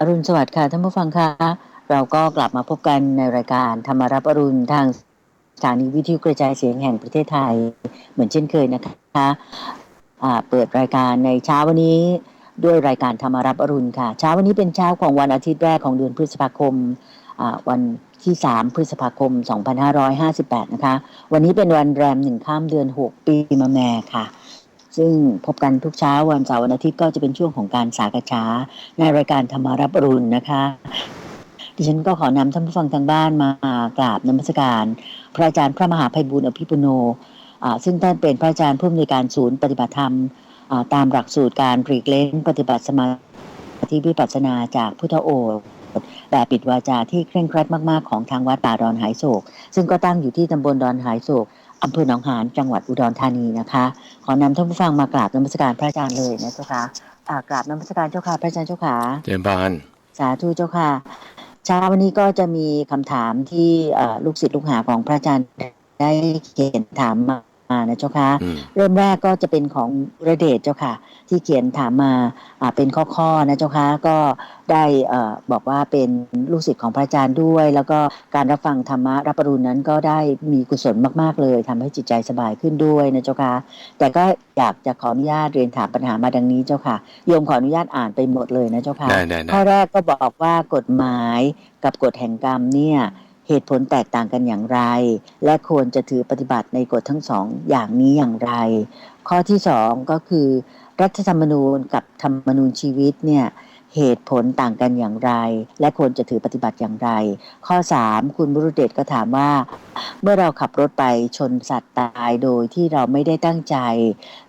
อรุณสวัสดิ์ค่ะท่านผู้ฟังคะเราก็กลับมาพบกันในรายการธรรมารับอรุณทางสถานีวิทยุกระจายเสียงแห่งประเทศไทยเหมือนเช่นเคยนะคะอ่าเปิดรายการในเช้าวันนี้ด้วยรายการธรรมารับอรุณค่ะ เช้าวันนี้เป็นเช้าของวันอาทิตย์แรกของเดือนพฤษภาคมวันที่ 3 พฤษภาคม 2558 นะคะ วันนี้เป็นวันแรมหนึ่งข้ามเดือน 6 ปีมะแม่ค่ะ ซึ่งพบกันทุกเช้าวันเสาร์วันอาทิตย์ก็จะเป็นช่วงของการสากช้าในรายการธรรมารับรุณนะคะ ดิฉันก็ขอนำท่านผู้ฟังทางบ้านมากราบนมัสการ พระอาจารย์พระมหาภัยบุญอภิปุโนซึ่งท่านเป็นพระอาจารย์ผู้อำนวยการศูนย์ปฏิบัติธรรมตามหลักสูตรการปลีกเล้นปฏิบัติสมาธิวิปัสสนาจากพุทธโอษฐแบบปิดวาจาที่เคร่งครัดมาก ๆ ของทางวัดป่าดอนหายโศก ซึ่งก็ตั้งอยู่ที่ตำบลดอนหายโศก อำเภอหนองหานจังหวัดอุดรธานีนะคะ ขอนำท่านผู้ฟังมากราบนมัสการพระอาจารย์เลยนะเจ้าค่ะอ่ากราบนมัสการเจ้าค่ะพระอาจารย์เจ้าค่ะเจริญพรสาธุเจ้าค่ะเช้าวันนี้ก็จะมีคำถามที่เอ่อลูกศิษย์ลูกหาของพระอาจารย์ได้เขียนถามมา นะเจ้าค่ะอืมเริ่มแรกก็จะเป็นของระเดชเจ้าค่ะ ที่เขียนถามมาอ่าเป็นข้อๆนะเจ้าค่ะก็ได้เอ่อบอกว่าเป็นลูกศิษย์ของพระอาจารย์ด้วย แล้วก็การรับฟังธรรมะรับปรุณนั้นก็ได้มีกุศลมากๆเลยทำให้จิตใจสบายขึ้นด้วยนะเจ้าค่ะแต่ก็อยากจะขออนุญาตเรียนถามปัญหามาดังนี้เจ้าค่ะโยมขออนุญาตอ่านไปหมดเลยนะเจ้าค่ะได้ได้ได้ข้อแรกก็บอกว่ากฎหมายกับกฎแห่งกรรมเนี่ย เหตุผลแตกต่างกันอย่างไร และควรจะถือปฏิบัติในกฎทั้งสองอย่างนี้อย่างไร ข้อที่สองก็คือ รัฐธรรมนูญกับธรรมนูญชีวิตเนี่ยเหตุผลต่างกันอย่างไร และควรจะถือปฏิบัติอย่างไร ข้อสามคุณบุรุเดชก็ถามว่า เมื่อเราขับรถไปชนสัตว์ตายโดยที่เราไม่ได้ตั้งใจ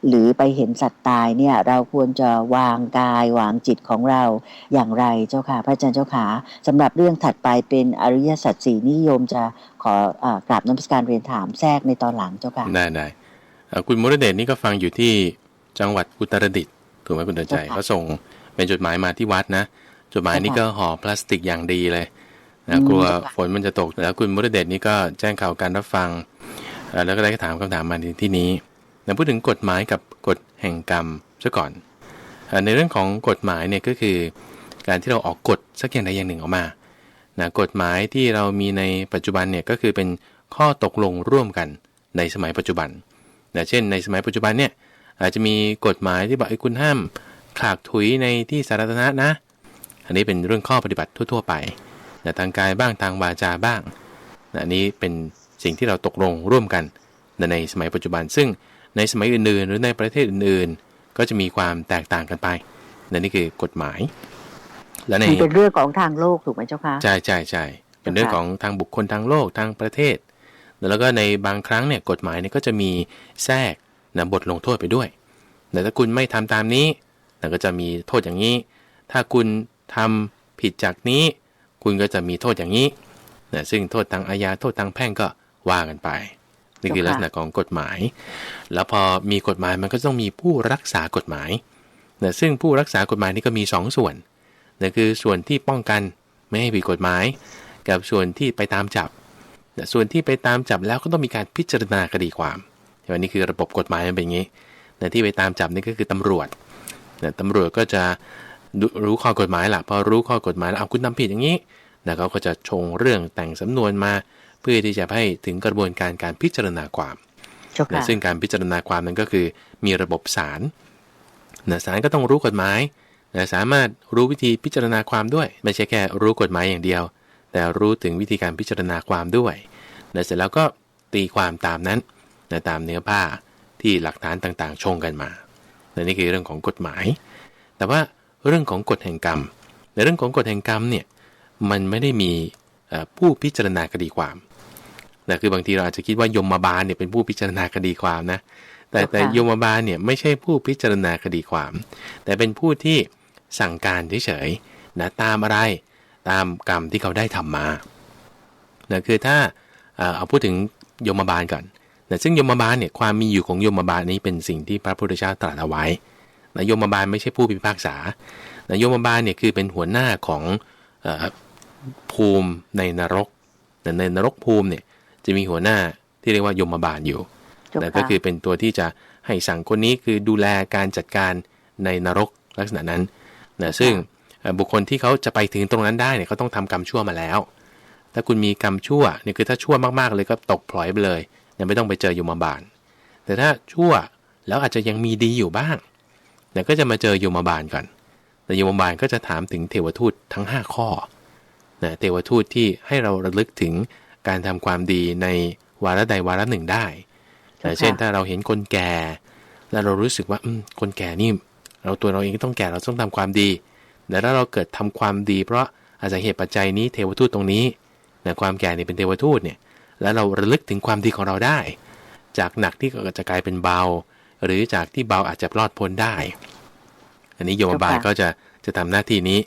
หรือไปเห็นสัตว์ตายเนี่ยเราควรจะวางกายวางจิตของเราอย่างไรเจ้าค่ะ พระอาจารย์เจ้าขาสำหรับเรื่องถัดไปเป็นอริยสัจสี่นิยมจะขออากราบน้ำสการเรียนถามแทรกในตอนหลังเจ้าค่ะได้ได้เอ่อคุณมุรเดชนี่ก็ฟังอยู่ที่จังหวัดอุตรดิตถ์ถูกไหมคุณเดินใจใช่ค่ะเขาส่งเป็นจดหมายมาที่วัดนะจดหมายนี้ก็ห่อพลาสติกอย่างดีเลย นะอืมกลัวเจ้าค่ะฝนมันจะตกแล้วคุณมุรเดชนี่ก็แจ้งข่าวการรับฟังเอ่อแล้วก็ได้ถามคำถามมาในที่นี้นะพูดถึงกฎหมายกับกฎแห่งกรรมซะก่อนเอ่อในเรื่องของกฎหมายเนี่ยก็คือ การที่เราออกกฎสักอย่างใดอย่างหนึ่งออกมานะกฎหมายที่เรามีในปัจจุบันเนี่ยก็คือเป็นข้อตกลงร่วมกันในสมัยปัจจุบันนะเช่น ในสมัยปัจจุบันเนี่ยอาจจะมีกฎหมายที่บอกไอ้ยคุณห้ามขากถุยในที่สาธารณะนะ อันนี้เป็นเรื่องข้อปฏิบัติทั่ว ๆ ไป นะทางกายบ้างทางวาจาบ้างนะอันนี้เป็นสิ่งที่เราตกลงร่วมกันนะในสมัยปัจจุบัน ซึ่งในสมัยอื่นๆ หรือในประเทศอื่นๆ ก็จะมีความแตกต่างกันไปนะนี่คือกฎหมาย และในมันเป็นเรื่องของทางโลกถูกไหมเจ้าค่ะใช่ใช่ใช่เป็นเรื่องของทางบุคคลทางโลกทางประเทศ แล้วก็ในบางครั้งเนี่ยกฎหมายเนี่ยก็จะมีแทรกนะบทลงโทษไปด้วยแต่ถ้าคุณไม่ทำตามนี้นะก็จะมีโทษอย่างนี้ ถ้าคุณทำผิดจากนี้ คุณก็จะมีโทษอย่างนี้นะซึ่งโทษทางอาญาโทษทางแพ่งก็ว่ากันไปนี่คือลักษณะของกฎหมาย แล้วพอมีกฎหมายมันก็ต้องมีผู้รักษากฎหมายนะซึ่งผู้รักษากฎหมายนี่ก็มีสองส่วนนะคือส่วนที่ป้องกันไม่ให้ผิดกฎหมาย กับส่วนที่ไปตามจับนะส่วนที่ไปตามจับแล้วก็ต้องมีการพิจารณาคดีความใช่ไหมนี่คือระบบกฎหมายมันเป็นอย่างนี้นะที่ไปตามจับนี่ก็คือตำรวจนะตำรวจก็จะดู รู้ข้อกฎหมายละพอรู้ข้อกฎหมายแล้วเอาคุณทำผิดอย่างนี้นะเขาก็จะชงเรื่องแต่งสำนวนมา เพื่อที่จะให้ถึงกระบวนการการพิจารณาความเจ้านะค่ะซึ่งการพิจารณาความนั้นก็คือมีระบบศาลนะศาลก็ต้องรู้กฎหมายนะสามารถรู้วิธีพิจารณาความด้วย ไม่ใช่แค่รู้กฎหมายอย่างเดียว แต่รู้ถึงวิธีการพิจารณาความด้วยนะเสร็จแล้วก็ตีความตามนั้นนะตามเนื้อผ้าที่หลักฐานต่างๆ ชงกันมานะนี่คือเรื่องของกฎหมาย แต่ว่า เรื่องของกฎแห่งกรรม ในเรื่องของกฎแห่งกรรมเนี่ยมันไม่ได้มีเอ่อผู้พิจารณาคดีความนะคือบางทีเราอาจจะคิดว่ายมบาลเนี่ยเป็นผู้พิจารณาคดีความนะ แต่แต่ค่ะยมบาลเนี่ยไม่ใช่ผู้พิจารณาคดีความ แต่เป็นผู้ที่สั่งการเฉยๆนะตามอะไรตามกรรมที่เขาได้ทำมานะคือถ้าเอ่อเอาพูดถึงยมบาลก่อนนะซึ่งยมบาลเนี่ยความมีอยู่ของยมบาลนี้เป็นสิ่งที่พระพุทธเจ้าตรัสเอาไว้ นะยมบาลไม่ใช่ผู้พิพากษานะยมบาลเนี่ยคือเป็นหัวหน้าของเอ่อภูมิในนรกนะในนรกภูมิเนี่ยจะมีหัวหน้าที่เรียกว่ายมบาลอยู่เจ้านะค่ะก็คือเป็นตัวที่จะให้สั่งคนนี้คือดูแลการจัดการในนรกลักษณะนั้นนะซึ่งเอ่อบุคคลที่เขาจะไปถึงตรงนั้นได้เนี่ยเขาต้องทำกรรมชั่วมาแล้ว ถ้าคุณมีกรรมชั่วเนี่ยคือถ้าชั่วมากๆเลยก็ตกพลอยไปเลยเนี่ยไม่ต้องไปเจอยมบาล แต่ถ้าชั่วแล้วอาจจะยังมีดีอยู่บ้าง เนี่ยก็จะมาเจอยมบาลก่อนแต่ยมบาลก็จะถามถึงเทวทูตทั้ง 5 ข้อนะเทวทูตที่ให้เราระลึกถึงการทำความดีในวาระใดวาระหนึ่งได้นะเช่นถ้าเราเห็นคนแก่ แล้วเรารู้สึกว่าอืมคนแก่นี่เราตัวเราเองก็ต้องแก่เราต้องทำความดี แต่ถ้าเราเกิดทำความดี เพราะอาศัยเหตุปัจจัยนี้เทวทูตตรงนี้นะความแก่นี่เป็นเทวทูตเนี่ย แล้วเราระลึกถึงความดีของเราได้ จากหนักที่ก็จะกลายเป็นเบา หรือจากที่เบาอาจจะรอดพ้นได้ อันนี้โยมบาลเจ้าค่ะก็จะจะทำหน้าที่นี้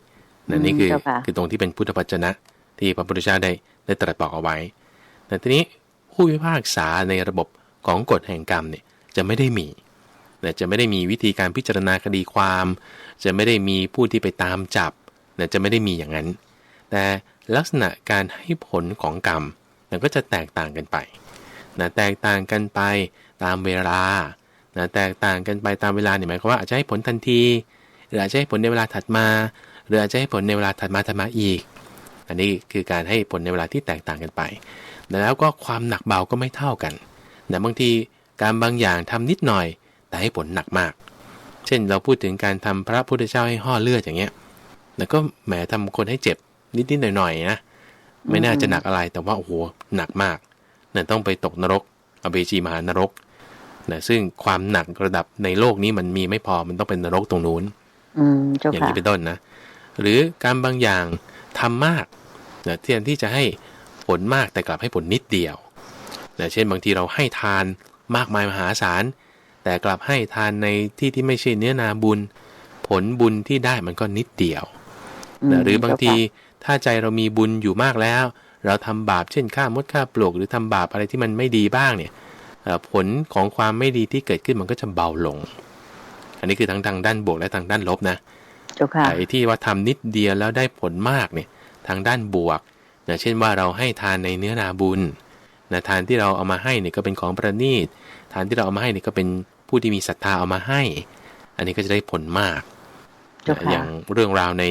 นะนี่คือเจ้าค่ะคือตรงที่เป็นพุทธปัจจนะ ที่พระพุทธเจ้าได้ได้ตรัสบอกเอาไว้ แต่ทีนี้ผู้พิพากษาในระบบของกฎแห่งกรรมเนี่ยจะไม่ได้มีนะจะไม่ได้มีวิธีการพิจารณาคดีความ จะไม่ได้มีผู้ที่ไปตามจับนะจะไม่ได้มีอย่างนั้น แต่ลักษณะการให้ผลของกรรมนะก็จะแตกต่างกันไปนะแตกต่างกันไปตามเวลา นะแตกต่างกันไปตามเวลาเนี่ยหมายความว่าอาจจะให้ผลทันที หรืออาจจะให้ผลในเวลาถัดมา หรืออาจจะให้ผลในเวลาถัดมาถัดมาอีก อันนี้คือการให้ผลในเวลาที่แตกต่างกันไป แล้วก็ความหนักเบาก็ไม่เท่ากันนะบางทีการบางอย่างทำนิดหน่อย แต่ให้ผลหนักมาก เช่นเราพูดถึงการทำพระพุทธเจ้าให้ห่อเลือดอย่างเงี้ยแล้วก็แหมทำคนให้เจ็บนิดๆหน่อยๆนะไม่น่าจะหนักอะไรแต่ว่าโอ้โหหนักมากเนะต้องไปตกนรกอเบจีมหานรก นะซึ่งความหนักระดับในโลกนี้มันมีไม่พอมันต้องเป็นนรกตรงนู้นอืมเจ้าอย่างค่ะนี้เป็นต้นนะ หรือการบางอย่างทำมากนะเทียนที่จะให้ผลมากแต่กลับให้ผลนิดเดียวนะเช่นบางทีเราให้ทานมากมายมหาศาล แต่กลับให้ทานในที่ที่ไม่ใช่เนื้อนาบุญ ผลบุญที่ได้มันก็นิดเดียวมนะหรือบางทีเจ้ค่ะถ้าใจเรามีบุญอยู่มากแล้ว เราทำบาปเช่นฆ่ามดฆ่าปลวกหรือทำบาปอะไรที่มันไม่ดีบ้างเนี่ยเอ่อ ผลของความไม่ดีที่เกิดขึ้นมันก็จะเบาลง อันนี้คือทั้งทางด้านบวกและทางด้านลบนะเจ้าค่ะไอ้ที่ว่าทำนิดเดียวแล้วได้ผลมากเนี่ยทางด้านบวกนะเช่นว่าเราให้ทานในเนื้อนาบุญนะทานที่เราเอามาให้เนี่ยก็เป็นของประณีต ทานที่เราเอามาให้เนี่ยก็เป็นผู้ที่มีศรัทธาเอามาให้ อันนี้ก็จะได้ผลมากเจ้านะค่ะอย่างเรื่องราวใน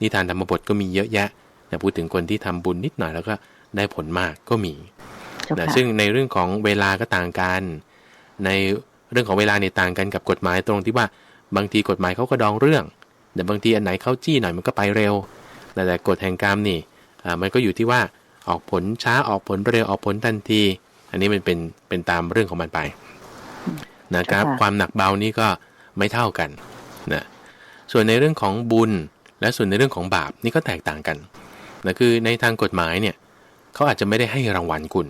นิทานธรรมบทก็มีเยอะแยะนะพูดถึงคนที่ทำบุญนิดหน่อยแล้วก็ได้ผลมากก็มีเจ้า นะค่ะซึ่งในเรื่องของเวลาก็ต่างกัน ในเรื่องของเวลาเนี่ยต่างกันกับกฎหมายตรงที่ว่าบางทีกฎหมายเขาก็ดองเรื่อง แต่บางทีอันไหนเขาจี้หน่อยมันก็ไปเร็ว แต่แต่กฎแห่งกรรมนี่อ่ามันก็อยู่ที่ว่าออกผลช้าออกผลเร็วออกผลทันที อันนี้มันเป็นเป็นตามเรื่องของมันไปนะครับค่ะความหนักเบานี่ก็ไม่เท่ากันนะส่วนในเรื่องของบุญ และส่วนในเรื่องของบาปนี่ก็แตกต่างกันนะคือในทางกฎหมายเนี่ยเขาอาจจะไม่ได้ให้รางวัลคุณ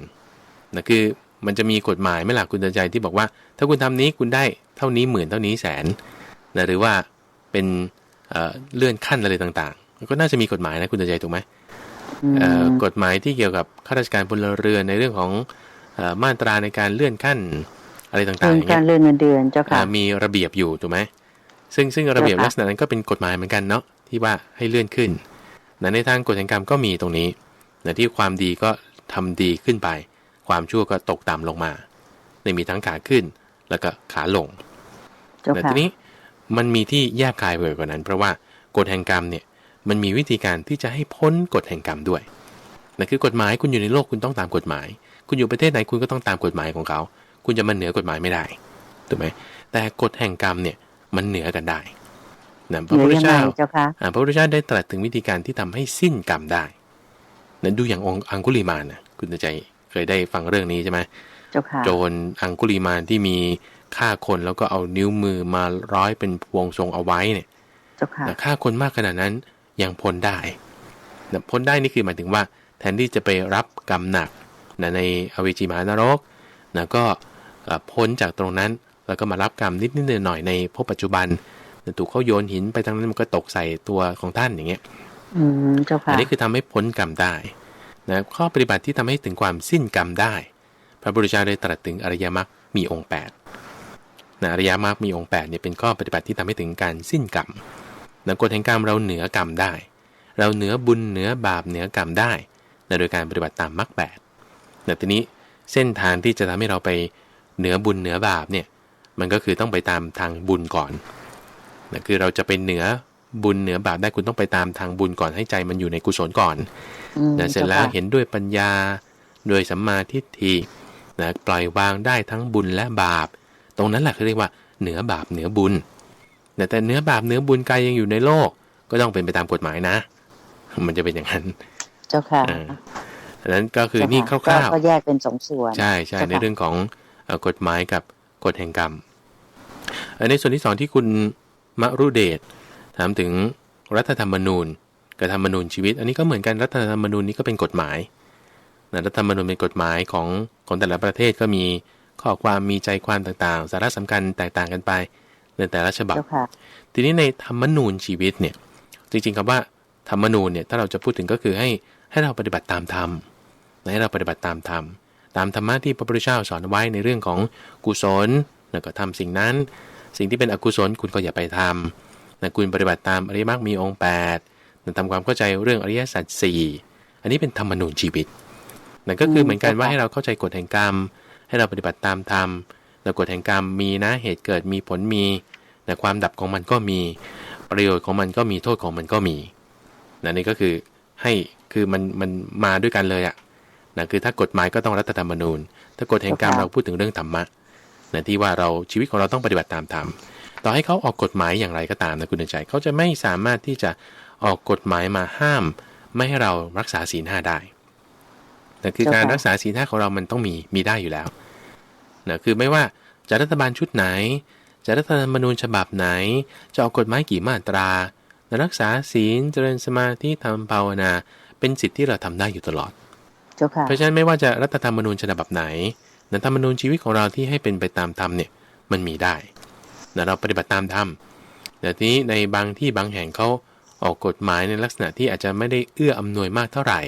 นะคือมันจะมีกฎหมายไหม่ล่ะคุณเตือนใจที่บอกว่า ถ้าคุณทำนี้คุณได้เท่านี้หมื่นเท่านี้แสนนะหรือว่าเป็นเอ่อเลื่อนขั้นอะไรต่างๆ ก็น่าจะมีกฎหมายนะคุณเตือนใจถูกไหมอืมเอ่อกฎหมายที่เกี่ยวกับข้าราชการพลเรือนในเรื่องของเอ่อมาตราในการเลื่อนขั้นอะไรต่างๆเรื่อองย่างกาเงี้รยเลื่อนเงินเดือนเจ้าค่ะอ่ามีระเบียบอยู่ถูกไหมซึ่งซึ่งระเบียบเจ้าค่ะลักษณะนั้นก็เป็นกฎหมายเหมือนกันเนาะที่ว่าให้เลื่อนขึ้นนะในทางกฎแห่งกรรมก็มีตรงนี้นะที่ความดีก็ทำดีขึ้นไป ความชั่วก็ตกต่ำลงมาในมีทั้งขาขึ้นแล้วก็ขาลงเจ้าแต่ค่ะทีนี้มันมีที่แยบคายไปกว่านั้น เพราะว่ากฎแห่งกรรมเนี่ยมันมีวิธีการที่จะให้พ้นกฎแห่งกรรมด้วยนั่นคือกฎหมายคุณอยู่ในโลกคุณต้องตามกฎหมาย คุณอยู่ประเทศไหนคุณก็ต้องตามกฎหมายของเขา คุณจะมาเหนือกฎหมายไม่ได้ถูกไหมแต่กฎแห่งกรรมเนี่ยมันเหนือกันได้นะพระเหนืพุอทธยังไงเจ้าเจ้าค่ะอ่าพระพุทธเจ้าได้ตรัสถึงวิธีการที่ทำให้สิ้นกรรมได้นั้นดูอย่างองค์อังคุลิมานนะคุณใจ เคยได้ฟังเรื่องนี้ใช่ไหมเจ้าค่ะโจรอังคุลิมานที่มีฆ่าคนแล้วก็เอานิ้วมือมาร้อยเป็นพวงทรงเอาไว้เนี่ยเจ้าค่ะนะฆ่าคนมากขนาดนั้นยังพ้นได้นะพ้นได้นี่คือหมายถึงว่า แทนที่จะไปรับกรรมหนักนะในอเวจีมหานรกนะก็เอ่อพ้นจากตรงนั้นแล้วก็มารับกรรมนิดๆหน่อยๆในภพปัจจุบันนะถูกเขาโยนหินไปทางนั้นมันก็ตกใส่ตัวของท่านอย่างเงี้ย อืมเจ้าค่ะอันนี้คือทำให้พ้นกรรมได้ นะข้อปฏิบัติที่ทำให้ถึงความสิ้นกรรมได้ พระพุทธเจ้าได้ตรัสถึงอริยมรรคมีองค์8นะอริยมรรคมีองค์8เนี่ยเป็นข้อปฏิบัติที่ทำให้ถึงการสิ้นกรรมนะกฎแห่งกรรมเราเหนือกรรมได้ เราเหนือบุญเหนือบาปเหนือกรรมได้นะโดยการปฏิบัติตามมรรคแปดนะทีนี้เส้นทางที่จะทำให้เราไปเหนือบุญเหนือบาปเนี่ยมันก็คือต้องไปตามทางบุญก่อนนะคือเราจะไปเหนือบุญเหนือบาปได้คุณต้องไปตามทางบุญก่อนให้ใจมันอยู่ในกุศลก่อน นะเสร็จแล้วจ้าค่ะเห็นด้วยปัญญาด้วยสัมมาทิฏฐินะปล่อยวางได้ทั้งบุญและบาป ตรงนั้นแหละเขาเรียกว่าเหนือบาปเหนือบุญนะแต่เหนือบาปเหนือบุญกายยังอยู่ในโลก ก็ต้องเป็นไปตามกฎหมายนะ มันจะเป็นอย่างนั้น เจ้าค่ะอ่าอันนั้นก็คือเจ้านี่ค่ะคร่าวก็ก็แยกเป็นสองส่วนๆใช่ใช่เจ้าค่ะในเรื่องของเอ่อกฎหมายกับกฎแห่งกรรมเอ่อในส่วนที่สองที่คุณมรุเดชถามถึงรัฐธรรมนูญ กับธรรมนูญชีวิต อันนี้ก็เหมือนกันรัฐธรรมนูญนี้ก็เป็นกฎหมายนะรัฐธรรมนูญเป็นกฎหมายของของแต่ละประเทศก็มีข้อความมีใจความต่างๆ สาระสำคัญแตกต่างกันไป ในแต่ละฉบับเจ้าค่ะทีนี้ในธรรมนูญชีวิตเนี่ยจริงๆคำว่าธรรมนูญเนี่ยถ้าเราจะพูดถึงก็คือให้ให้เราปฏิบัติตามธรรมให้เราปฏิบัติตามธรรมตามธรรมะที่พระพุทธเจ้าสอนไว้ในเรื่องของกุศลแล้วก็ทำสิ่งนั้น สิ่งที่เป็นอกุศลคุณก็อย่าไปทำนะคุณปฏิบัติตามอริยมรรคมีองค์8นะ ทำความเข้าใจเรื่องอริยสัจสี่อันนี้เป็นธรรมนูญชีวิตนั่นก็คือเหมือนกันว่าให้เราเข้าใจกฎแห่งกรรม ให้เราปฏิบัติตามธรรมแล้วกฎแห่งกรรมมีนะเหตุเกิดมีผลมีแต่ความดับของมันก็มี ประโยชน์ของมันก็มีโทษของมันก็มีนะนี่ก็คือให้คือมันมันมาด้วยกันเลยอะนะคือถ้ากฎหมายก็ต้องรัฐธรรมนูญ ถ้ากฎแห่งกรรมค่ะเราพูดถึงเรื่องธรรมะนะที่ว่าเราชีวิตของเราต้องปฏิบัติตามธรรม ต่อให้เขาออกกฎหมายอย่างไรก็ตามนะคุณเดินใจเขาจะไม่สามารถที่จะ ออกกฎหมายมาห้าม ไม่ให้เรารักษาศีลห้าได้แต่คือการเจ้าค่ะรักษาศีลห้าของเรามันต้องมีมีได้อยู่แล้วนะคือไม่ว่าจะรัฐบาลชุดไหน จะรัฐธรรมนูญฉบับไหน จะออกกฎหมายกี่มาตรารักษาศีลเจริญสมาธิทำภาวนา เป็นสิทธิ์ที่เราทำได้อยู่ตลอดเจ้าค่ะเพราะฉะนั้นไม่ว่าจะรัฐธรรมนูญฉบับไหนนะธรรมนูญชีวิตของเราที่ให้เป็นไปตามธรรมเนี่ยมันมีได้นะเราปฏิบัติตามธรรมแต่ทีนี้ในบางที่บางแห่งเขา ออกกฎหมายในลักษณะที่อาจจะไม่ได้เอื้ออำนวยมากเท่าไหร่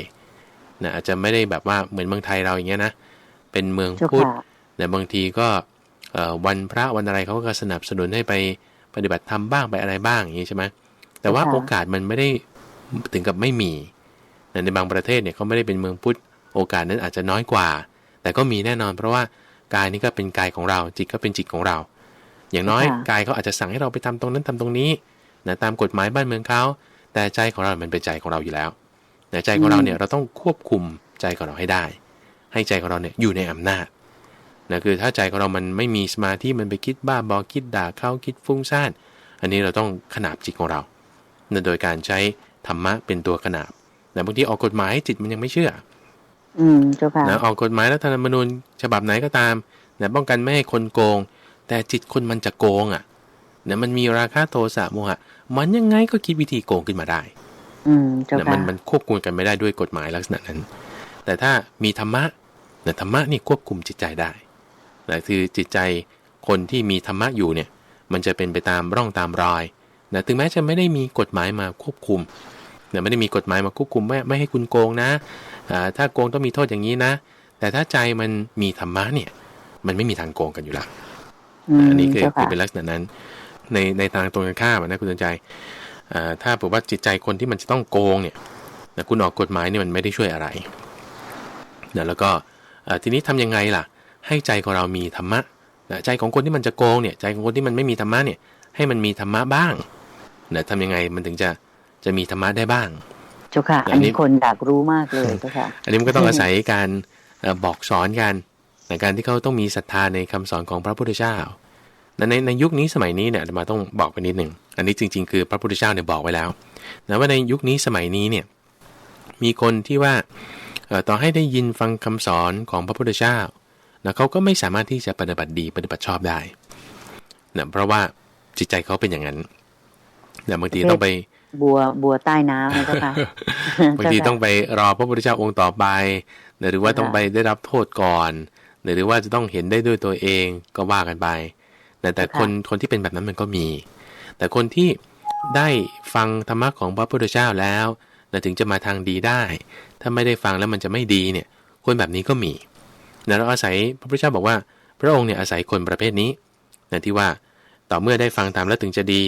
นะอาจจะไม่ได้แบบว่าเหมือนเมืองไทยเราอย่างเงี้ยนะ เป็นเมืองเจ้าพุทธค่ะแต่บางทีก็เอ่อวันพระวันอะไรเขาก็สนับสนุนให้ไปปฏิบัติธรรมบ้างไปอะไรบ้างอย่างนี้ใช่ไหมแต่ว่าค่ะโอกาสมันไม่ได้ถึงกับไม่มีนะในบางประเทศเนี่ยเขาไม่ได้เป็นเมืองพุทธโอกาสนั้นอาจจะน้อยกว่า แต่ก็มีแน่นอน เพราะว่ากายนี้ก็เป็นกายของเราจิตก็เป็นจิตของเรา อย่างน้อยค่ะกายเขาอาจจะสั่งให้เราไปทำตรงนั้นทำตรงนี้ นะตามกฎหมายบ้านเมืองเขาแต่ใจของเรามันเป็นใจของเราอยู่แล้วแต่ใจของเราเนี่ยเราต้องควบคุมใจของเราให้ได้ ให้ใจของเราเนี่ยอยู่ในอำนาจนะคือถ้าใจของเรามันไม่มีสมาธิมันไปคิดบ้าบอคิดด่าเขาคิดฟุ้งซ่านอันนี้เราต้องขนาบจิตของเรานะโดยการใช้ธรรมะเป็นตัวขนาบแต่บางทีออกกฎหมายให้จิตมันยังไม่เชื่อ อืมเจ้าค่ะนะออกกฎหมายรัฐธรรมนูญฉบับไหนก็ตามนะป้องกันไม่ให้คนโกง แต่จิตคนมันจะโกงอะ นะมันมีราคะโทสะโมหะ มันยังไงก็คิดวิธีโกงขึ้นมาได้ อืมเจ้านะค่ะมันมันควบคุมกันไม่ได้ด้วยกฎหมายลักษณะนั้น แต่ถ้ามีธรรมะนะธรรมะนี่ควบคุมจิตใจได้นะคือจิตใจคนที่มีธรรมะอยู่เนี่ย มันจะเป็นไปตามร่องตามรอยนะถึงแม้จะไม่ได้มีกฎหมายมาควบคุมนะไม่ได้มีกฎหมายมาควบคุมไม่ไม่ให้คุณโกงนะอ่าถ้าโกงต้องมีโทษอย่างนี้นะ แต่ถ้าใจมันมีธรรมะเนี่ย มันไม่มีทางโกงกันอยู่แล้วอืมอันนี้คือเจ้าคือค่ะเป็นลักษณะนั้น ในในทางตรงกันข้ามอะนะคุณสนใจอ่าถ้าบอกว่าจิตใจคนที่มันจะต้องโกงเนี่ยนะคุณออกกฎหมายเนี่ยมันไม่ได้ช่วยอะไรนะแล้วก็อ่าทีนี้ทำยังไงล่ะ ให้ใจของเรามีธรรมะนะใจของคนที่มันจะโกงเนี่ยใจของคนที่มันไม่มีธรรมะเนี่ยให้มันมีธรรมะบ้างนะทำยังไงมันถึงจะจะมีธรรมะได้บ้างเจ้าค่ะ อัอันนนี้นี้คนอยากรู้มากเลยเจ้าค่ะ อันนี้มันก็ต้องอาศัยการเอ่อบอกสอนกันในการที่เขาต้องมีศรัทธาในคำสอนของพระพุทธเจ้าและ ในในยุคนี้สมัยนี้เนี่ยอาตมาต้องบอกไปนิดหนึ่ง อันนี้จริง ๆ คือพระพุทธเจ้าเนี่ยบอกไว้แล้วนะว่าในยุคนี้สมัยนี้เนี่ยมีคนที่ว่าเอ่อต่อให้ได้ยินฟังคำสอนของพระพุทธเจ้านะเขาก็ไม่สามารถที่จะปฏิบัติดีปฏิบัติชอบได้นะเพราะว่าจิตใจเขาเป็นอย่างนั้นนะบางทีต้องไปบัวบัวใต้น้ำนะเจ้าค่ะบางทีต้องไปรอพระพุทธเจ้าองค์ต่อไป หรือว่าต้องไปได้รับโทษก่อน หรือว่าจะต้องเห็นได้ด้วยตัวเองก็ว่ากันไป แต่แต่คนคนที่เป็นแบบนั้นมันก็มี แต่คนที่ได้ฟังธรรมะของพระพุทธเจ้าแล้วนะถึงจะมาทางดีได้ ถ้าไม่ได้ฟังแล้วมันจะไม่ดีเนี่ย คนแบบนี้ก็มีนะเราอาศัยพระพุทธเจ้าบอกว่า พระองค์เนี่ยอาศัยคนประเภทนี้นะที่ว่าต่อเมื่อได้ฟังธรรมแล้วถึงจะดี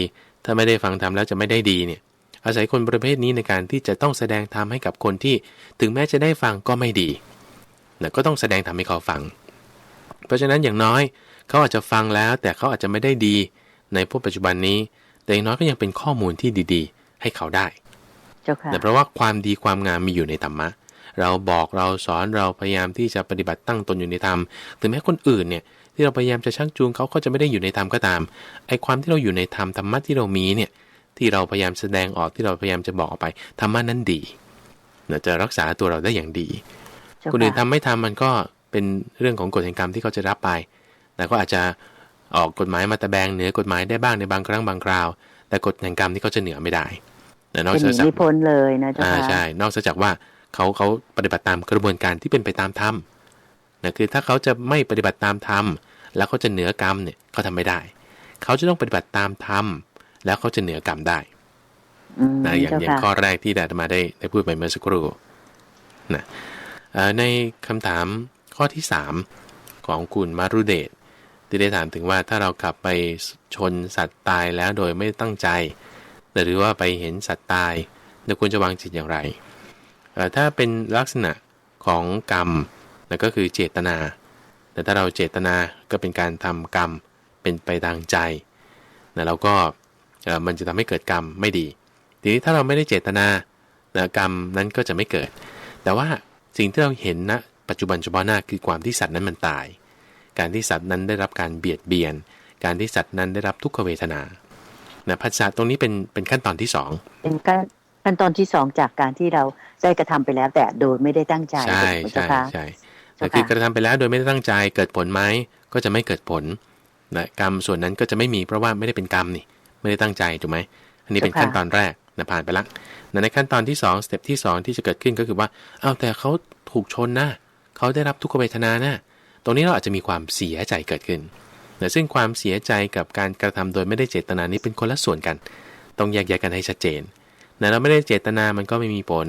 ถ้าไม่ได้ฟังธรรมแล้วจะไม่ได้ดีเนี่ย อาศัยคนประเภทนี้ในการที่จะต้องแสดงธรรมให้กับคนที่ถึงแม้จะได้ฟังก็ไม่ดีนะก็ต้องแสดงธรรมให้เขาฟัง เพราะฉะนั้นอย่างน้อยเขาอาจจะฟังแล้ว แต่เขาอาจจะไม่ได้ดีในพวกปัจจุบันนี้ แต่อย่างน้อยก็ยังเป็นข้อมูลที่ดีๆ ให้เขาได้เจ้าค่ะแต่เพราะว่าความดีความงามมีอยู่ในธรรมะ เราบอกเราสอนเราพยายามที่จะปฏิบัติตั้งตนอยู่ในธรรม ถึงแม้คนอื่นเนี่ยที่เราพยายามจะชักจูงเขาก็จะไม่ได้อยู่ในธรรมก็ตาม ไอ้ความที่เราอยู่ในธรรมธรรมะที่เรามีเนี่ยที่เราพยายามแสดงออกที่เราพยายามจะบอกออกไปธรรมะนั้นดีเราจะรักษาตัวเราได้อย่างดีเจ้าคนอื่นทำค่ะไม่ทำมันก็ เป็นเรื่องของกฎแห่งกรรมที่เขาจะรับไป แต่ก็อาจจะออกกฎหมายมาตะแบงเหนือกฎหมายได้บ้างในบางครั้งบางคราว แต่กฎแห่งกรรมที่เขาจะเหนือไม่ได้แต่นอกเป็นหจากนีไม่พ้นเลยนะเจ้าอ่าค่ะใช่ นอกจากว่าเขาเขาปฏิบัติตามกระบวนการที่เป็นไปตามธรรมนะคือถ้าเขาจะไม่ปฏิบัติตามธรรมแล้วเขาจะเหนือกรรมเนี่ยเขาทำไม่ได้ เขาจะต้องปฏิบัติตามธรรมแล้วเขาจะเหนือกรรมได้อืมนะอย่างเจ้าอย่างค่ะข้อแรกที่อาตมาได้ได้พูดไปเมื่อสักครู่นะเอ่อในคำถาม ข้อที่ 3 ของคุณมารุเดชที่ได้ถามถึงว่าถ้าเราขับไปชนสัตว์ตายแล้วโดยไม่ตั้งใจ หรือว่าไปเห็นสัตว์ตายเราควรจะวางจิตอย่างไร ถ้าเป็นลักษณะของกรรมนั่นก็คือเจตนา แต่ถ้าเราเจตนาก็เป็นการทำกรรมเป็นไปทางใจนะเราก็มันจะทำให้เกิดกรรมไม่ดี ทีนี้ถ้าเราไม่ได้เจตนานะกรรมนั้นก็จะไม่เกิด แต่ว่าสิ่งที่เราเห็นณ ปัจจุบันเฉพาะหน้าคือความที่สัตว์นั้นมันตาย การที่สัตว์นั้นได้รับการเบียดเบียน การที่สัตว์นั้นได้รับทุกขเวทนานะภาษาตรงนี้เป็นเป็นขั้นตอนที่สองเป็นขั้นขั้นตอนที่สองจากการที่เราได้กระทำไปแล้ว แต่โดยไม่ได้ตั้งใจใช่ถูกไหมใช่เจ้าค่ะใช่เจ้าแต่คือค่ะกระทำไปแล้วโดยไม่ได้ตั้งใจเกิดผลไหมก็จะไม่เกิดผลนะกรรมส่วนนั้นก็จะไม่มีเพราะว่าไม่ได้เป็นกรรมนี่ไม่ได้ตั้งใจถูกไหมอันนี้เป็นขั้นตอนแรกนะผ่านไปละนะในขั้นตอนที่2สเต็ปที่ 2 ที่จะเกิดขึ้นก็คือว่าอ้าวแต่เขาถูกชนนะ เขาได้รับทุกขเวทนานะตรงนี้เราอาจจะมีความเสียใจเกิดขึ้นนะซึ่งความเสียใจกับการกระทำโดยไม่ได้เจตนานี้เป็นคนละส่วนกัน ต้องแยกแยะกันให้ชัดเจนนะเราไม่ได้เจตนามันก็ไม่มีผล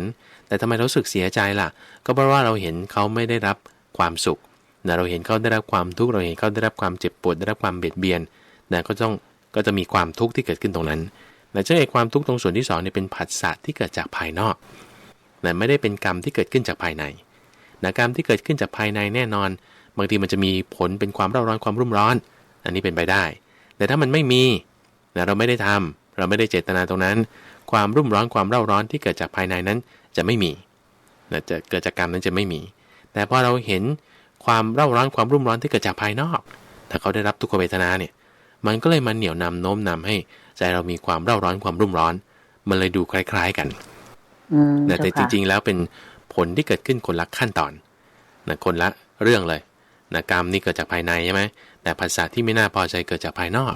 แต่ทำไมเรารู้สึกเสียใจล่ะ ก็เพราะว่าเราเห็นเขาไม่ได้รับความสุขนะเราเห็นเขาได้รับความทุกข์ เราเห็นเขาได้รับความเจ็บปวด ได้รับความเบียดเบียนนะก็ต้องก็จะมีความทุกข์ที่เกิดขึ้นตรงนั้นนะเจ้าเอกความทุกข์ตรงส่วนที่สองเนี่ยเป็นผัสสะที่เกิดจากภายนอกนะไม่ได้เป็นกรรมที่เกิดขึ้นจากภายใน นะกรรมที่เกิดขึ้นจากภายในแน่นอน บางทีมันจะมีผลเป็นความเร่าร้อนความรุ่มร้อน อันนี้เป็นไปได้ แต่ถ้ามันไม่มีนะเราไม่ได้ทำเราไม่ได้เจตนาตรงนั้น ความรุ่มร้อนความเร่าร้อนที่เกิดจากภายในนั้นจะไม่มีนะจะเกิดจากกรรมนั้นจะไม่มี แต่พอเราเห็นความเร่าร้อนความรุ่มร้อนที่เกิดจากภายนอก ถ้าเขาได้รับทุกขเวทนาเนี่ย มันก็เลยมาเหนี่ยวนำโน้มนำให้ใจเรามีความเร่าร้อนความรุ่มร้อน มันเลยดูคล้าย ๆกันอืมนะแต่เจ้าจค่ะริง ๆ แล้วเป็น ผลที่เกิดขึ้นคนละขั้นตอนนะคนละเรื่องเลยนะกรรมนี่เกิดจากภายในใช่ไหมแต่ภาษาที่ไม่น่าพอใจเกิดจากภายนอก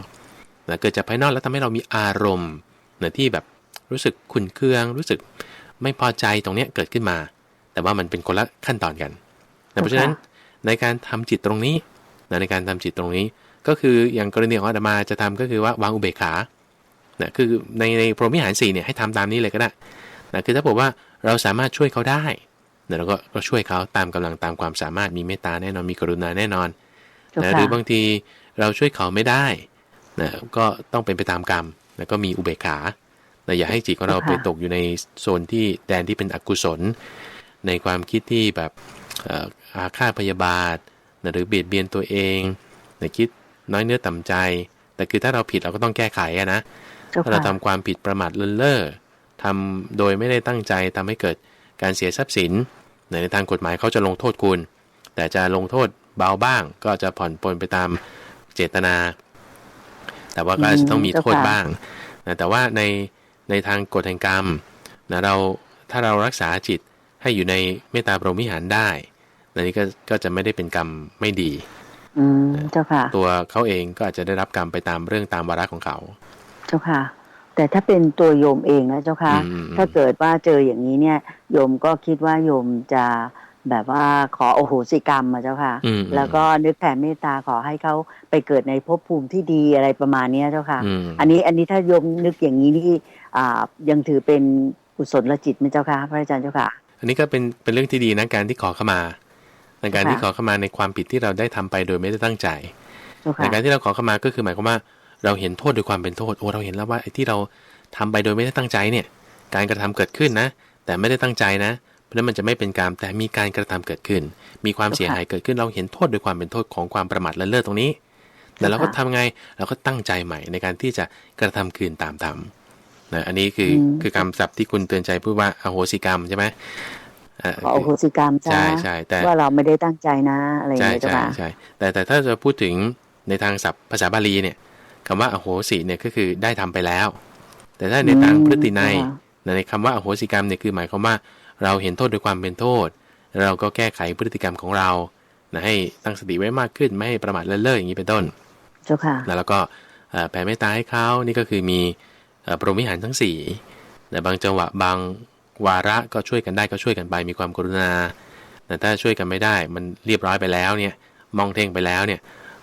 นะเกิดจากภายนอกแล้วทำให้เรามีอารมณ์นะที่แบบรู้สึกขุ่นเคือง รู้สึกไม่พอใจตรงเนี้ยเกิดขึ้นมา แต่ว่ามันเป็นคนละขั้นตอนกันนะเพราะฉะนั้นในการทำจิตตรงนี้นะในการทำจิตตรงนี้ ก็คืออย่างกรณีของอาตมาจะทำก็คือว่าวางอุเบกขานะคือในในพรหมิหารสี่เนี่ยให้ทำตามนี้เลยก็ได้นะคือถ้าบอกว่าเราสามารถช่วยเขาได้ นะเราก็ก็ช่วยเขาตามกำลังตามความสามารถมีเมตตาแน่นอนมีกรุณาแน่นอนเจ้านะค่ะหรือบางทีเราช่วยเขาไม่ได้นะก็ต้องเป็นไปตามกรรม แล้วก็มีอุเบกขานะอย่าให้จิตของเราไปตกอยู่ในโซนที่แดนที่เป็นอกุศล ในความคิดที่แบบเอ่ออาฆาตพยาบาทนะหรือเบียดเบียนตัวเองนะคิดน้อยเนื้อต่ำใจ แต่คือถ้าเราผิดเราก็ต้องแก้ไขอะนะเจ้าถ้าเราค่ะทำความผิดประมาทเลินเล่อทำโดยไม่ได้ตั้งใจทำให้เกิดการเสียทรัพย์สิน ในทางกฎหมายเขาจะลงโทษคุณ แต่จะลงโทษเบาบ้าง ก็จะผ่อนปลนไปตามเจตนา แต่ว่าก็อาจจะต้องมีโทษบ้างนะแต่ว่าในในทางกฎแห่งกรรมนะเราถ้าเรารักษาจิตให้อยู่ในเมตตาพรหมิหารได้อันนี้ก็ก็จะไม่ได้เป็นกรรมไม่ดี อืมเจ้าค่ะ ตัวเขาเองก็อาจจะได้รับกรรมไปตามเรื่องตามวาระของเขา เจ้าค่ะ แต่ถ้าเป็นตัวโยมเองนะเจ้าค่ะอืมอืมถ้าเกิดว่าเจออย่างนี้เนี่ย โยมก็คิดว่าโยมจะแบบว่าขอโอโหสิกรรมมาเจ้าค่ะอืมแล้วก็นึกแผ่เมตตาขอให้เขาไปเกิดในภพภูมิที่ดีอะไรประมาณเนี้ยเจ้าค่ะอืมอันนี้อันนี้ถ้าโยมนึกอย่างนี้นี่อ่ายังถือเป็นกุศลจิตไหมเจ้าค่ะ พระอาจารย์เจ้าค่ะ อันนี้ก็เป็นเป็นเรื่องที่ดีนะการที่ขอเข้ามาในการที่ขอเข้ามาในความผิดที่เราได้ทำไปโดยไม่ได้ตั้งใจเจ้าในค่ะการที่เราขอเข้ามาก็คือหมายความว่า เราเห็นโทษโดยความเป็นโทษโอ้เราเห็นแล้วว่าไอ้ที่เราทำไปโดยไม่ได้ตั้งใจเนี่ยการกระทำเกิดขึ้นนะ แต่ไม่ได้ตั้งใจนะ เพราะฉะนั้นมันจะไม่เป็นกรรมแต่มีการกระทำเกิดขึ้น มีความเสียหายเกิดขึ้นเราเห็นโทษโดยความเป็นโทษของความประมาทและเลิศตรงนี้ แต่เราก็ค่ะทำไงเราก็ตั้งใจใหม่ในการที่จะกระทำคืนตามธรรมนะอันนี้คืออมคือคำศัพท์ที่คุณเตือนใจพูดว่าอโหสิกรรมใช่ไหมเอ่อขออโหสิกรรมจ้าใช่ใช่แต่ว่าเราไม่ได้ตั้งใจนะอะไรอย่างใช่เงี้ยเจ้าใช่ค่ะใช่แต่แต่ถ้าจะพูดถึงในทางศัพท์ภาษาบาลีเนี่ย คำว่าอโหสิเนี่ยก็คือได้ทำไปแล้ว แต่ถ้าในทางพฤตินัยอืมในคำว่าอโหสิกรรมเนี่ยคือหมายความว่า เราเห็นโทษโดยความเป็นโทษ เราก็แก้ไขพฤติกรรมของเรานะให้ตั้งสติไว้มากขึ้นไม่ให้ประมาทเลินเล่ออย่างนี้เป็นต้นเจ้าค่ะแล้วก็เอ่อแผ่เมตตาให้เขานี่ก็คือมีเอ่อพรหมวิหารทั้ง4แต่บางจังหวะบางวาระก็ช่วยกันได้ก็ช่วยกันไปมีความกรุณา แต่ถ้าช่วยกันไม่ได้มันเรียบร้อยไปแล้วเนี่ย มองเท่งไปแล้วเนี่ย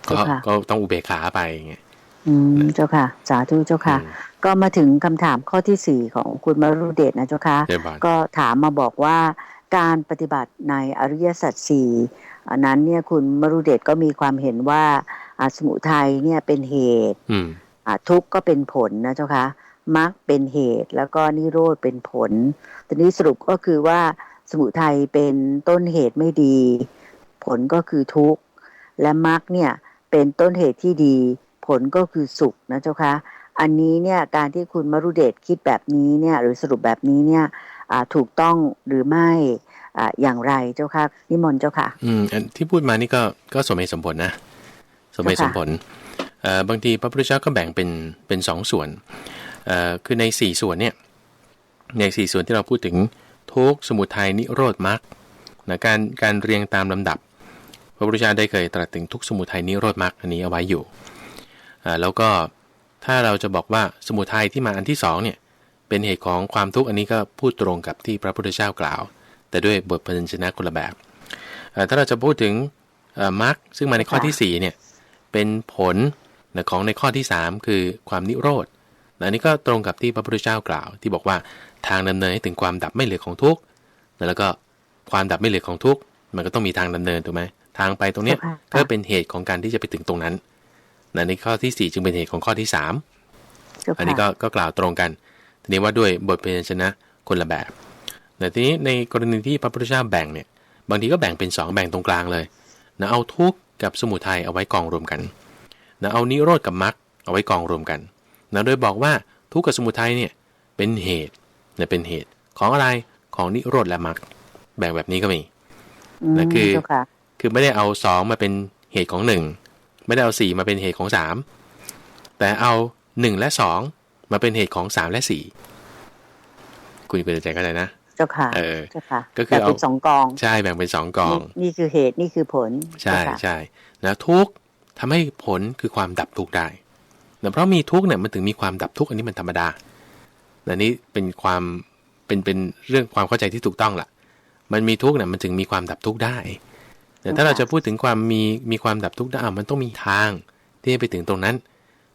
ก็เจ้าค่ะก็ต้องอุเบกขาไปอย่างเงี้ย อืมเจ้าค่ะ สาธุเจ้าค่ะอืมก็มาถึงคำถามข้อที่สี่ของคุณมรุเดชนะเจ้าค่ะเรียบร้อยก็ถามมาบอกว่าการปฏิบัติในอริยสัจสี่อันนั้นเนี่ยคุณมรุเดชก็มีความเห็นว่าอ่าสมุทัยเนี่ยเป็นเหตุอืมอ่าทุกข์ก็เป็นผลนะเจ้าค่ะมรรคเป็นเหตุแล้วก็นิโรธเป็นผลทีนี้สรุปก็คือว่าสมุทัยเป็นต้นเหตุไม่ดี ผลก็คือทุกข์และมรรคเนี่ยเป็นต้นเหตุที่ดี ผลก็คือสุขนะเจ้าค่ะอันนี้เนี่ยการที่คุณมรุเดชคิดแบบนี้เนี่ยหรือสรุปแบบนี้เนี่ยอ่าถูกต้องหรือไม่อ่าอย่างไรเจ้าค่ะนิมนต์เจ้าค่ะ อืมอันที่พูดมานี่ก็ก็สมเหตุสมผลนะ สมเหตุสมผลเอ่อบางทีพระพุทธเจ้าก็แบ่งเป็นเป็นสองส่วนเอ่อคือในสี่ส่วนเนี่ยในสี่ส่วนที่เราพูดถึงทุกข์สมุทัยนิโรธมรรคนะการการเรียงตามลำดับ พระพุทธเจ้าได้เคยตรัสถึงทุกข์สมุทัยนิโรธมรรคอันนี้เอาไว้อยู่อ่า แล้วก็ถ้าเราจะบอกว่าสมุทัยที่มาอันที่สองเนี่ยเป็นเหตุของความทุกข์อันนี้ก็พูดตรงกับที่พระพุทธเจ้ากล่าว แต่ด้วยบทพยัญชนะคนละแบบเอ่อถ้าเราจะพูดถึงเอ่อมรรคซึ่งมาในข้อที่สี่เนี่ยเป็นผลนะของในข้อที่ 3 คือความนิโรธนะอันนี้ก็ตรงกับที่พระพุทธเจ้ากล่าว ที่บอกว่าทางดำเนินให้ถึงความดับไม่เหลือของทุกข์นะแล้วก็ความดับไม่เหลือของทุกข์มันก็ต้องมีทางดำเนินถูกไหมทางไปตรงเนี้ยเจ้าค่ะก็เป็นเหตุของการที่จะไปถึงตรงนั้น นะในข้อที่ 4 จึงเป็นเหตุของข้อที่3เจ้าอันนี้ค่ะก็ก็กล่าวตรงกัน ทีนี้ว่าด้วยบทเพลงชนะคนละแบบแต่ทีนี้ในกรณีที่พระพุทธเจ้าแบ่งเนี่ยบางทีก็แบ่งเป็น 2 แบ่งตรงกลางเลยนะเอาทุกข์กับสมุทัยเอาไว้กองรวมกันนะเอานิโรธกับมรรคเอาไว้กองรวมกันนะโดยบอกว่าทุกข์กับสมุทัยเนี่ยเป็นเหตุนะเป็นเหตุของอะไรของนิโรธและมรรคแบ่งแบบนี้ก็มีอืมนะคือเจ้าค่ะคือไม่ได้เอา2มาเป็นเหตุของ1 ไม่ได้เอา4มาเป็นเหตุของ3แต่เอา1และ2มาเป็นเหตุของ3และ4คุณคุณใจเข้าใจนะเจ้าค่ะเออเจ้าค่ะก็คือแต่เป็นเอาสองกองใช่แบ่งเป็น2กองนี่นี่คือเหตุนี่คือผล ใช่เจ้าค่ะใช่แล้วทุกข์ทำให้ผลคือความดับทุกข์ได้แต่เพราะมีทุกข์เนี่ยมันถึงมีความดับทุกข์อันนี้มันธรรมดาอันนี้เป็นความเป็นเป็นเรื่องความเข้าใจที่ถูกต้องล่ะ มันมีทุกข์เนี่ยมันถึงมีความดับทุกข์ได้ แต่ถ้าเราจะพูดถึงความมีมีความดับทุกข์ได้อะมันต้องมีทางที่จะไปถึงตรงนั้น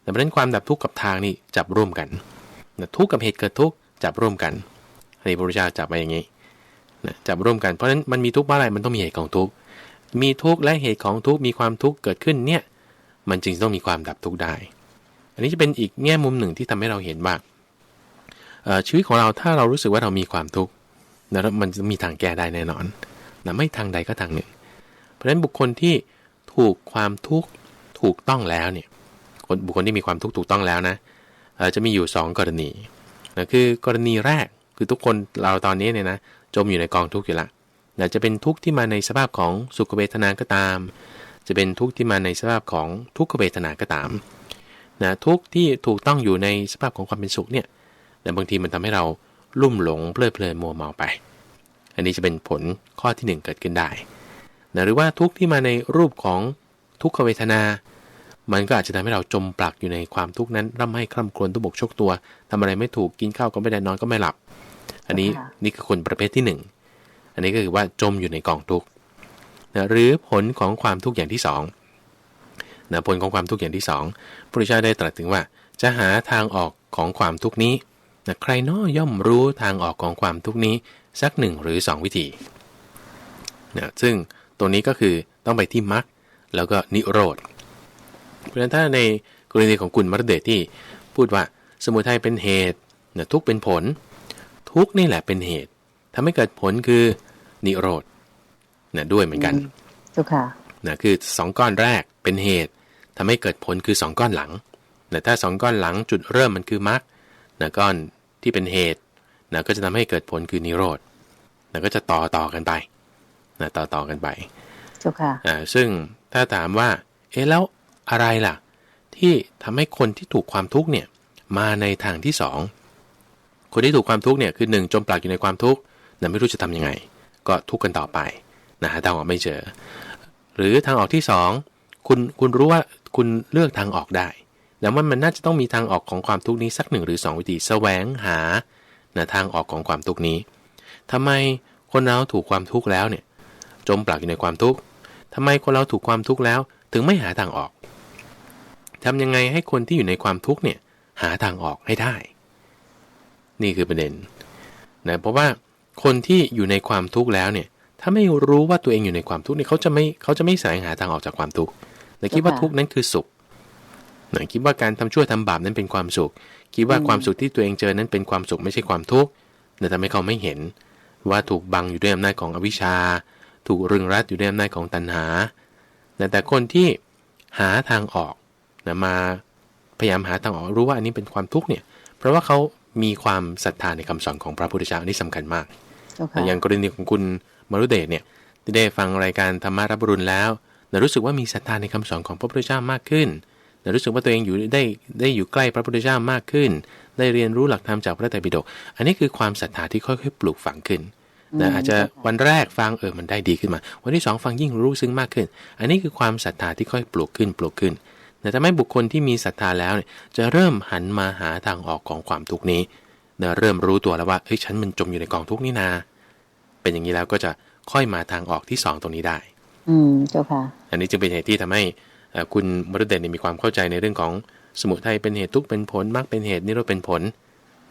แต่เพราะนั้นความดับทุกข์กับทางนี่จับร่วมกันนะทุกข์กับเหตุเกิดทุกข์จับร่วมกันอันนี้พระพุทธเจ้าจับไว้อย่างนี้นะจับร่วมกัน เพราะฉะนั้นมันมีทุกข์เพราอะไรมันต้องมีเหตุของทุกข์ มีทุกข์และเหตุของทุกข์มีความทุกข์เกิดขึ้นเนี่ยมันจึงต้องมีความดับทุกข์ได้ อันนี้จะเป็นอีกแง่มุมหนึ่งที่ทำให้เราเห็นว่าชีวิตของเราถ้าเรารู้สึกว่าเรามีความทุกข์นะแล้วมันจะมีทางแก้ได้แน่นอนนะไม่ทางใดก็ทางหนึ่ง ราะฉะนั้นบุคคลที่ถูกความทุกข์ถูกต้องแล้วเนี่ยคนบุคคลที่มีความทุกข์ถูกต้องแล้วนะจะมีอยู่ 2 กรณีนะคือกรณีแรกคือทุกคนเราตอนนี้เนี่ยนะจมอยู่ในกองทุกข์อยู่ละนะจะเป็นทุกข์ที่มาในสภาพของสุขเวทนาก็ตาม จะเป็นทุกข์ที่มาในสภาพของทุกขเวทนาก็ตามนะทุกข์ที่ถูกต้องอยู่ในสภาพของความเป็นสุขเนี่ยแต่บางทีมันทำให้เราลุ่มหลงเพลิดเพลินมัวเมาไป อันนี้จะเป็นผลข้อที่หนึ่งเกิดขึ้นได้ นะหรือว่าทุกข์ที่มาในรูปของทุกขเวทนา มันก็อาจจะทำให้เราจมปลักอยู่ในความทุกข์นั้นร่ำให้คร่ำครวญตุบกชกตัวทำอะไรไม่ถูกกินข้าวก็ไม่ได้นอนก็ไม่หลับ อันนี้ค่ะนี่คือคนประเภทที่หนึ่งอันนี้ก็คือว่าจมอยู่ในกองทุกข์นะหรือผลของความทุกข์อย่างที่สองนะผลของความทุกข์อย่างที่สองพระพุทธเจ้าได้ตรัสถึงว่า จะหาทางออกของความทุกข์นี้นะใครน้อย่อมรู้ทางออกของความทุกข์นี้สักหนึ่งหรือสองวิธีนะซึ่ง ตัวนี้ก็คือต้องไปที่มรรคแล้วก็นิโรธ เพราะฉะนั้นถ้าในกรณีของคุณมรเดชที่พูดว่าสมุทัยเป็นเหตุนะทุกข์เป็นผล ทุกข์นี่แหละเป็นเหตุทำให้เกิดผลคือนิโรธนะด้วยเหมือนกันเจ้าค่ะนะคือสองก้อนแรกเป็นเหตุทำให้เกิดผลคือ 2 ก้อนหลังนะถ้า 2 ก้อนหลังจุดเริ่มมันคือมรรคนะก้อนที่เป็นเหตุนะก็จะทำให้เกิดผลคือนิโรธนะก็จะต่อต่อกันไป นะต่อต่อกันไปเจ้าค่ะอ่าซึ่งถ้าถามว่า เอ๊ะแล้วอะไรล่ะ ที่ทำให้คนที่ถูกความทุกข์เนี่ยมาในทางที่สองคนที่ถูกความทุกข์เนี่ยคือหนึ่งจมปลักอยู่ในความทุกข์นะไม่รู้จะทำยังไง ก็ทุกข์กันต่อไปนะหาทางออกไม่เจอ หรือทางออกที่สองคุณคุณรู้ว่าคุณเลือกทางออกได้แล้วมันมันน่าจะต้องมีทางออกของความทุกข์นี้สักหนึ่งหรือสองวิธีแสวงหานะทางออกของความทุกข์นี้ทำไมคนเราถูกความทุกข์แล้วเนี่ย จมปลักอยู่ในความทุกข์ทำไมคนเราถูกความทุกข์แล้วถึงไม่หาทางออกทำยังไงให้คนที่อยู่ในความทุกข์เนี่ยหาทางออกให้ได้ นี่คือประเด็นนะเพราะว่าคนที่อยู่ในความทุกข์แล้วเนี่ยถ้าไม่รู้ว่าตัวเองอยู่ในความทุกข์เนี่ยเขาจะไม่เขาจะไม่แสวงหาทางออกจากความทุกข์แต่คิดว่าทุกข์นั้นคือสุขนะคิดว่าการทำชั่วทำบาปนั้นเป็นความสุข คิดว่าความสุขที่ตัวเองเจอนั้นเป็นความสุขไม่ใช่ความทุกข์แต่ทำให้เขาไม่เห็นว่าถูกบังอยู่ด้วยอำนาจของอวิชชา ถูกรึงรัดอยู่ด้วยอำนาจของตัณหาแต่แต่คนที่หาทางออกนะมาพยายามหาทางออกรู้ว่าอันนี้เป็นความทุกข์เนี่ย เพราะว่าเขามีความศรัทธาในคำสอนของพระพุทธเจ้าอันนี้สำคัญมากเจ้าค่ะอย่างกรณีของคุณมรุเดชเนี่ยที่ได้ฟังรายการธรรมารับรุณแล้วแต่รู้สึกว่ามีศรัทธาในคำสอนของพระพุทธเจ้ามากขึ้นแต่รู้สึกว่าตัวเองอยู่ได้ได้อยู่ใกล้พระพุทธเจ้ามากขึ้น ได้เรียนรู้หลักธรรมจากพระไตรปิฎกอันนี้คือความศรัทธาที่ค่อยๆปลูกฝังขึ้น นะอาจจะวันแรกฟังเออมันได้ดีขึ้นมา วันที่สองฟังยิ่งรู้ซึ้งมากขึ้น อันนี้คือความศรัทธาที่ค่อยปลูกขึ้นปลูกขึ้นแต่ถ้าไม่บุคคลที่มีศรัทธาแล้วเนี่ยจะเริ่มหันมาหาทางออกของความทุกข์นี้นะเริ่มรู้ตัวแล้วว่าเฮ้ยฉันมันจมอยู่ในกองทุกข์นี่นา เป็นอย่างนี้แล้วก็จะค่อยมาทางออกที่2ตรงนี้ได้ อืมเจ้าค่ะ อันนี้จึงเป็นเหตุที่ทำให้เอ่อคุณมรุเดชเนี่ยมีความเข้าใจในเรื่องของสมุทัยเป็นเหตุทุกข์เป็นผลมรรคเป็นเหตุนิโรธเป็นผล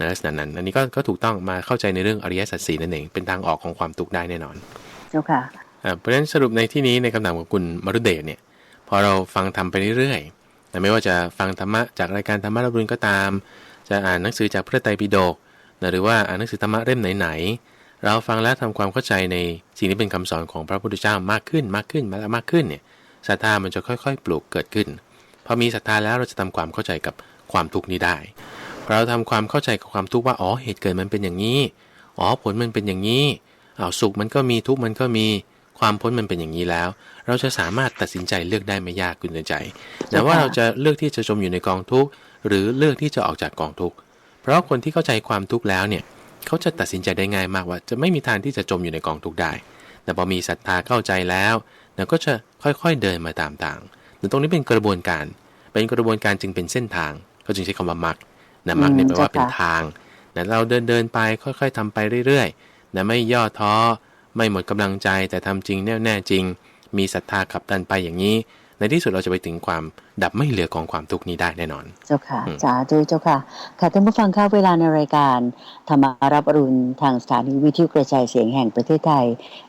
ในลักษณะนั้น อันนี้ก็ก็ถูกต้องมาเข้าใจในเรื่องอริยสัจสีนั่นเอง เป็นทางออกของความทุกข์ได้แน่นอน เจ้าค่ะอ่าเพราะฉะนั้นสรุปในที่นี้ในคำถามของคุณมรุเดชเนี่ย พอเราฟังทำไปเรื่อยๆแต่ไม่ว่าจะฟังธรรมะจากรายการธรรมะรับรุนก็ตาม จะอ่านหนังสือจากพระไตรปิฎกนะหรือว่าอ่านหนังสือธรรมะเล่มไหนๆเราฟังแล้วทำความเข้าใจในสิ่งที่เป็นคำสอนของพระพุทธเจ้ามากขึ้นมากขึ้นมากมากขึ้นเนี่ยศรัทธามันจะค่อยๆ ปลูกเกิดขึ้นพอมีศรัทธาแล้วเราจะทำความเข้าใจกับความทุกข์นี้ได้พอ เราทำความเข้าใจกับความทุกข์ว่า อ๋อ เหตุเกิดมันเป็นอย่างนี้ อ๋อ ผลมันเป็นอย่างนี้อ้าวสุขมันก็มีทุกข์มันก็มี ความพ้นมันเป็นอย่างนี้แล้ว เราจะสามารถตัดสินใจเลือกได้ไม่ยากคุณเตือนใจ แต่ว่าเราจะเลือกที่จะจมอยู่ในกองทุกข์หรือเลือกที่จะออกจากกองทุกข์ เพราะคนที่เข้าใจความทุกข์แล้วเนี่ย เขาจะตัดสินใจได้ง่ายมากว่า จะไม่มีทางที่จะจมอยู่ในกองทุกข์ได้ แต่พอมีศรัทธาเข้าใจแล้วเราก็จะค่อยๆเดินมาตามทางแต่ตรงนี้เป็นกระบวนการ เป็นกระบวนการจึงเป็นเส้นทางเขาจึงใช้คำว่ามัก นะมักเนี่ยแปลว่าเป็นทางนะเราเดินเดินไปค่อยๆทำไปเรื่อยๆนะไม่ย่อท้อไม่หมดกำลังใจแต่ทำจริงแน่แน่จริง มีศรัทธาขับดันไปอย่างนี้ ในที่สุดเราจะไปถึงความดับไม่เหลือของความทุกข์นี้ได้แน่นอน เจ้าค่ะอืมสาธุเจ้าค่ะ ค่ะท่านผู้ฟังค่ะเวลาในรายการธรรมารับอรุณทางสถานีวิทยุกระจายเสียงแห่งประเทศไทย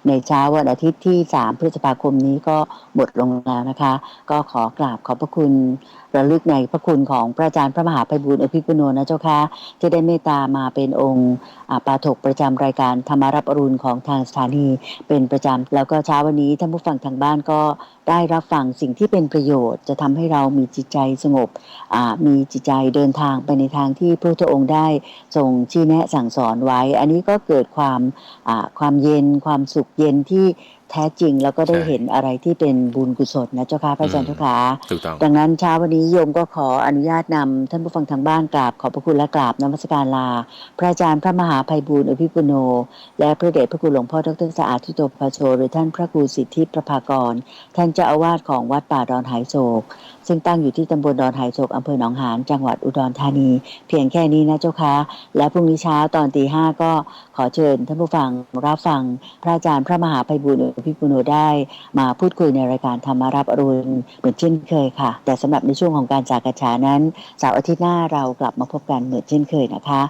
ในเช้าวันอาทิตย์ที่ 3 พฤษภาคมนี้ก็หมดลงแล้วนะคะ ก็ขอกราบขอบพระคุณ ระลึกในพระคุณของพระอาจารย์พระมหาไพบูลย์อภิปุโนนะเจ้าค่ะที่ได้เมตตามาเป็นองค์ปาถกประจำรายการธรรมารับอรุณของทางสถานีเป็นประจำแล้วก็เช้าวันนี้ท่านผู้ฟังทางบ้านก็ได้รับฟังสิ่งที่เป็นประโยชน์ จะทำให้เรามีจิตใจสงบมีจิตใจเดินทางไปในทางที่พระพุทธองค์ได้ทรงชี้แนะสั่งสอนไว้ อันนี้ก็เกิดความความเย็นความสุขเย็นที่ แท้จริงแล้วก็ได้ใช่เห็นอะไรที่เป็นบุญกุศลนะเจ้าค่ะพระอาจารย์อืมเจ้าค่ะถูกต้องดังนั้นเช้าวันนี้โยมก็ขออนุญาตนำท่านผู้ฟังทางบ้านกราบขอบพระคุณและกราบนมัสการลา พระอาจารย์พระมหาภัยบูลย์อภิปุโน และพระเดชพระคุณหลวงพ่อดรสะอาดทุโตภาโช หรือท่านพระครูสิทธิประภากร ท่านเจ้าอาวาสของวัดป่าดอนหายโศก ซึ่งตั้งอยู่ที่ตำบลดอนหายโศกอำเภอหนองหานจังหวัดอุดรธานี เพียงแค่นี้นะเจ้าค่ะและพรุ่งนี้เช้าตอนตีห้าก็ขอเชิญท่านผู้ฟังรับฟังพระอาจารย์พระมหาภัยบูลย์อภิปุโนได้ มาพูดคุยในรายการธรรมารับอรุณเหมือนเช่นเคยค่ะ แต่สำหรับในช่วงของการจากกระฉานั้นเสาร์อาทิตย์หน้าเรากลับมาพบกันเหมือนเช่นเคยนะคะ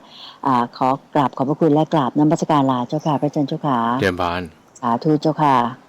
อ่าขอกราบขอบพระคุณและกราบน้ำมัสการลาเจ้าค่ะพระอาจารย์เจ้าค่ะเตรียมพรสาธุเจ้าค่ะ